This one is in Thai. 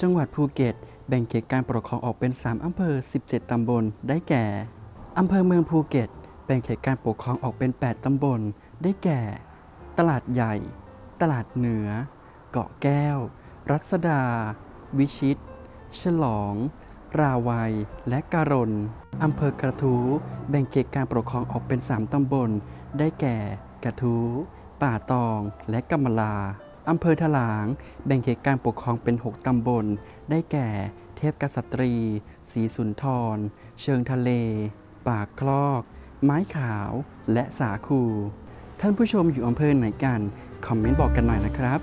จังหวัดภูเก็ต แบ่งเขตการปกครองออกเป็น 3 อำเภอ 17 ตำบล ได้แก่ อำเภอเมืองภูเก็ต แบ่งเขตการปกครองออกเป็น 8 ตำบล ได้แก่ ตลาดใหญ่ ตลาดเหนือ เกาะแก้ว รัศดา วิชิต ฉลอง ราวัย และการนอำเภอกระทู แบ่งเขตการปกครองออกเป็น 3 ตำบล ได้แก่ กระทู ป่าตอง และกำมะลา อำเภอถลาง แบ่งเขตการปกครองเป็น 6 ตำบล ได้แก่ เทพกษัตรีศรีสุนทร เชิงทะเล ปากคลอก ไม้ขาว และสาคู ท่านผู้ชมอยู่อำเภอไหนกัน คอมเมนต์บอกกันหน่อยนะครับ